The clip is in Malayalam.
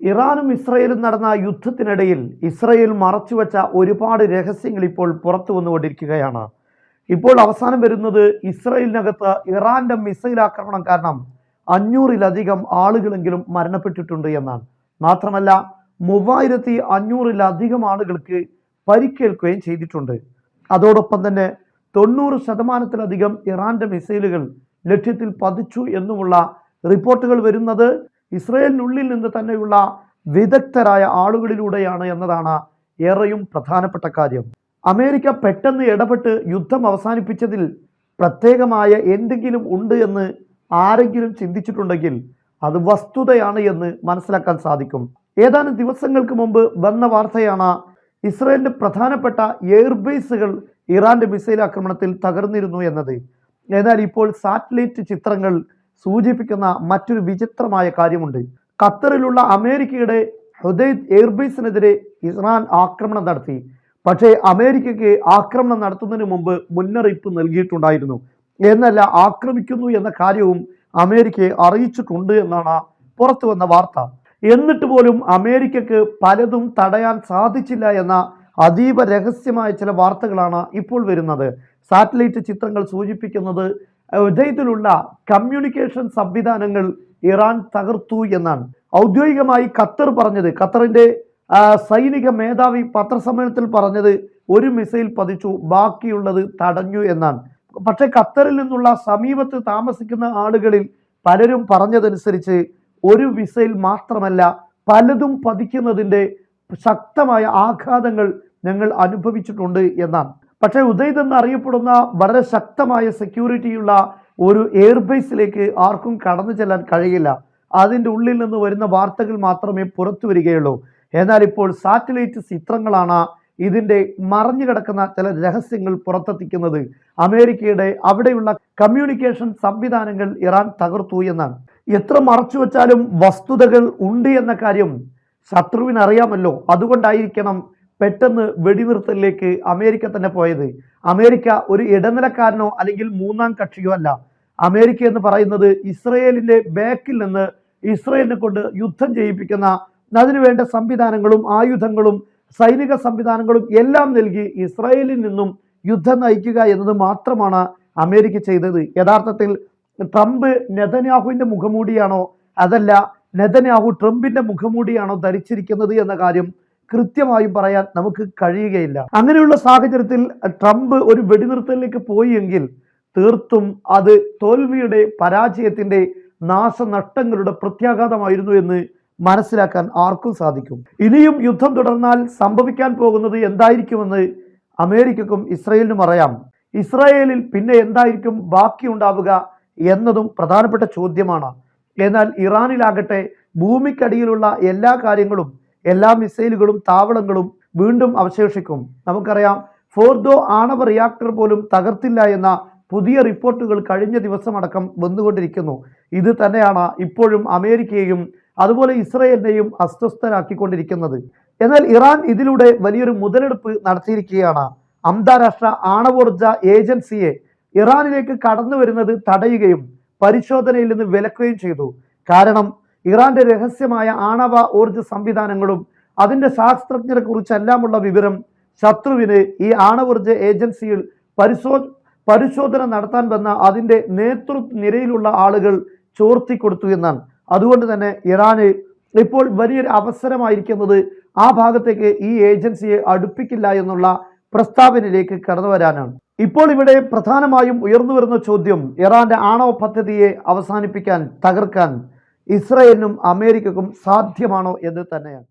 ഇറാനും ഇസ്രയേലും നടന്ന യുദ്ധത്തിനിടയിൽ ഇസ്രയേൽ മറച്ചുവെച്ച ഒരുപാട് രഹസ്യങ്ങൾ ഇപ്പോൾ പുറത്തു വന്നുകൊണ്ടിരിക്കുകയാണ്. ഇപ്പോൾ അവസാനം വരുന്നത് ഇസ്രയേലിനകത്ത് ഇറാന്റെ മിസൈൽ ആക്രമണം കാരണം അഞ്ഞൂറിലധികം ആളുകളെങ്കിലും മരണപ്പെട്ടിട്ടുണ്ട് എന്നാണ്. മാത്രമല്ല മൂവായിരത്തി അഞ്ഞൂറിലധികം ആളുകൾക്ക് പരിക്കേൽക്കുകയും ചെയ്തിട്ടുണ്ട്. അതോടൊപ്പം തന്നെ തൊണ്ണൂറ് ശതമാനത്തിലധികം ഇറാന്റെ മിസൈലുകൾ ലക്ഷ്യത്തിൽ പതിച്ചു എന്നുമുള്ള റിപ്പോർട്ടുകൾ വരുന്നത് ഇസ്രയേലിനുള്ളിൽ നിന്ന് തന്നെയുള്ള വിദഗ്ധരായ ആളുകളിലൂടെയാണ് എന്നതാണ് ഏറെയും പ്രധാനപ്പെട്ട കാര്യം. അമേരിക്ക പെട്ടെന്ന് ഇടപെട്ട് യുദ്ധം അവസാനിപ്പിച്ചതിൽ പ്രത്യേകമായ എന്തെങ്കിലും ഉണ്ട് എന്ന് ആരെങ്കിലും ചിന്തിച്ചിട്ടുണ്ടെങ്കിൽ അത് വസ്തുതയാണ് എന്ന് മനസ്സിലാക്കാൻ സാധിക്കും. ഏതാനും ദിവസങ്ങൾക്ക് മുമ്പ് വന്ന വാർത്തയാണ് ഇസ്രയേലിന്റെ പ്രധാനപ്പെട്ട എയർബേസുകൾ ഇറാന്റെ മിസൈൽ ആക്രമണത്തിൽ തകർന്നിരുന്നു എന്നത്. എന്നാൽ ഇപ്പോൾ സാറ്റലൈറ്റ് ചിത്രങ്ങൾ സൂചിപ്പിക്കുന്ന മറ്റൊരു വിചിത്രമായ കാര്യമുണ്ട്. ഖത്തറിലുള്ള അമേരിക്കയുടെ ഹുദൈദ് എയർബേസിനെതിരെ ഇറാൻ ആക്രമണം നടത്തി. പക്ഷേ അമേരിക്കയ്ക്ക് ആക്രമണം നടത്തുന്നതിന് മുമ്പ് മുന്നറിയിപ്പ് നൽകിയിട്ടുണ്ടായിരുന്നു. എന്നല്ല ആക്രമിക്കുന്നു എന്ന കാര്യവും അമേരിക്കയെ അറിയിച്ചിട്ടുണ്ട് എന്നാണ് പുറത്തു വന്ന വാർത്ത. എന്നിട്ട് പോലും അമേരിക്കക്ക് പലതും തടയാൻ സാധിച്ചില്ല എന്ന അതീവ രഹസ്യമായ ചില വാർത്തകളാണ് ഇപ്പോൾ വരുന്നത്. സാറ്റലൈറ്റ് ചിത്രങ്ങൾ സൂചിപ്പിക്കുന്നത് ഉദയത്തിലുള്ള കമ്മ്യൂണിക്കേഷൻ സംവിധാനങ്ങൾ ഇറാൻ തകർത്തു എന്നാണ്. ഔദ്യോഗികമായി ഖത്തർ പറഞ്ഞത് ഖത്തറിന്റെ സൈനിക മേധാവി പത്രസമ്മേളനത്തിൽ പറഞ്ഞത് ഒരു മിസൈൽ പതിച്ചു ബാക്കിയുള്ളത് തടഞ്ഞു എന്നാണ്. പക്ഷെ ഖത്തറിൽ നിന്നുള്ള സമീപത്ത് താമസിക്കുന്ന ആളുകളിൽ പലരും പറഞ്ഞതനുസരിച്ച് ഒരു മിസൈൽ മാത്രമല്ല പലതും പതിക്കുന്നതിന്റെ ശക്തമായ ആഘാതങ്ങൾ ഞങ്ങൾ അനുഭവിച്ചിട്ടുണ്ട് എന്നാണ്. പക്ഷേ ഉദയ് എന്നറിയപ്പെടുന്ന വളരെ ശക്തമായ സെക്യൂരിറ്റിയുള്ള ഒരു എയർബേസിലേക്ക് ആർക്കും കടന്നു ചെല്ലാൻ കഴിയില്ല. അതിന്റെ ഉള്ളിൽ നിന്ന് വരുന്ന വാർത്തകൾ മാത്രമേ പുറത്തു വരികയുള്ളൂ. എന്നാൽ ഇപ്പോൾ സാറ്റലൈറ്റ് ചിത്രങ്ങളാണ് ഇതിന്റെ മറഞ്ഞു കിടക്കുന്ന ചില രഹസ്യങ്ങൾ പുറത്തെത്തിക്കുന്നത്. അമേരിക്കയുടെ അവിടെയുള്ള കമ്മ്യൂണിക്കേഷൻ സംവിധാനങ്ങൾ ഇറാൻ തകർത്തു എന്നാണ്. എത്ര മറച്ചു വച്ചാലും വസ്തുതകൾ ഉണ്ട് എന്ന കാര്യം ശത്രുവിനറിയാമല്ലോ. അതുകൊണ്ടായിരിക്കണം പെട്ടെന്ന് വെടിനിർത്തലിലേക്ക് അമേരിക്ക തന്നെ പോയത്. അമേരിക്ക ഒരു ഇടനിലക്കാരനോ അല്ലെങ്കിൽ മൂന്നാം കക്ഷിയോ അല്ല. അമേരിക്ക എന്ന് പറയുന്നത് ഇസ്രയേലിന്റെ ബാക്കിൽ നിന്ന് ഇസ്രയേലിനെ കൊണ്ട് യുദ്ധം ചെയ്യിപ്പിക്കുന്ന അതിനുവേണ്ട സംവിധാനങ്ങളും ആയുധങ്ങളും സൈനിക സംവിധാനങ്ങളും എല്ലാം നൽകി ഇസ്രായേലിൽ നിന്നും യുദ്ധം നയിക്കുക എന്നത് മാത്രമാണ് അമേരിക്ക ചെയ്തത്. യഥാർത്ഥത്തിൽ ട്രംപ് നെതന്യാഹുവിന്റെ മുഖമൂടിയാണോ? അതല്ല നെതന്യാഹു ട്രംപിന്റെ മുഖമൂടിയാണോ ധരിച്ചിരിക്കുന്നത് എന്ന കാര്യം കൃത്യമായും പറയാൻ നമുക്ക് കഴിയുകയില്ല. അങ്ങനെയുള്ള സാഹചര്യത്തിൽ ട്രംപ് ഒരു വെടിനിർത്തലിലേക്ക് പോയി എങ്കിൽ തീർത്തും അത് തോൽവിയുടെ പരാജയത്തിന്റെ നാശനഷ്ടങ്ങളുടെ പ്രത്യാഘാതമായിരുന്നു എന്ന് മനസ്സിലാക്കാൻ ആർക്കും സാധിക്കും. ഇനിയും യുദ്ധം തുടർന്നാൽ സംഭവിക്കാൻ പോകുന്നത് എന്തായിരിക്കുമെന്ന് അമേരിക്കക്കും ഇസ്രയേലിനും അറിയാം. ഇസ്രായേലിൽ പിന്നെ എന്തായിരിക്കും ബാക്കി ഉണ്ടാവുക എന്നതും പ്രധാനപ്പെട്ട ചോദ്യമാണ്. എന്നാൽ ഇറാനിലാകട്ടെ ഭൂമിക്കടിയിലുള്ള എല്ലാ കാര്യങ്ങളും എല്ലാ മിസൈലുകളും താവളങ്ങളും വീണ്ടും അവശേഷിക്കും. നമുക്കറിയാം ഫോർദോ ആണവ റിയാക്ടർ പോലും തകർത്തില്ല എന്ന പുതിയ റിപ്പോർട്ടുകൾ കഴിഞ്ഞ ദിവസമടക്കം വന്നുകൊണ്ടിരിക്കുന്നു. ഇത് തന്നെയാണ് ഇപ്പോഴും അമേരിക്കയെയും അതുപോലെ ഇസ്രയേലിനെയും അസ്വസ്ഥരാക്കിക്കൊണ്ടിരിക്കുന്നത്. എന്നാൽ ഇറാൻ ഇതിലൂടെ വലിയൊരു മുതലെടുപ്പ് നടത്തിയിരിക്കുകയാണ്. അന്താരാഷ്ട്ര ആണവോർജ ഏജൻസിയെ ഇറാനിലേക്ക് കടന്നു വരുന്നത് തടയുകയും പരിശോധനയിൽ നിന്ന് വിലക്കുകയും ചെയ്തു. കാരണം ഇറാന്റെ രഹസ്യമായ ആണവ ഊർജ സംവിധാനങ്ങളും അതിന്റെ ശാസ്ത്രജ്ഞരെ കുറിച്ചെല്ലാമുള്ള വിവരം ശത്രുവിന് ഈ ആണവോർജ ഏജൻസിയിൽ പരിശോ പരിശോധന നടത്താൻ വന്ന അതിന്റെ നേതൃ നിരയിലുള്ള ആളുകൾ ചോർത്തി കൊടുത്തു എന്നാണ്. അതുകൊണ്ട് തന്നെ ഇറാന് ഇപ്പോൾ വലിയൊരു അവസരമായിരിക്കുന്നത് ആ ഭാഗത്തേക്ക് ഈ ഏജൻസിയെ അടുപ്പിക്കില്ല എന്നുള്ള പ്രസ്താവനയിലേക്ക് കടന്നു വരാനാണ്. ഇപ്പോൾ ഇവിടെ പ്രധാനമായും ഉയർന്നു വരുന്ന ചോദ്യം ഇറാന്റെ ആണവ പദ്ധതിയെ അവസാനിപ്പിക്കാൻ തകർക്കാൻ ഇസ്രയേലിനും അമേരിക്കക്കും സാധ്യമാണോ എന്ന് തന്നെയാണ്.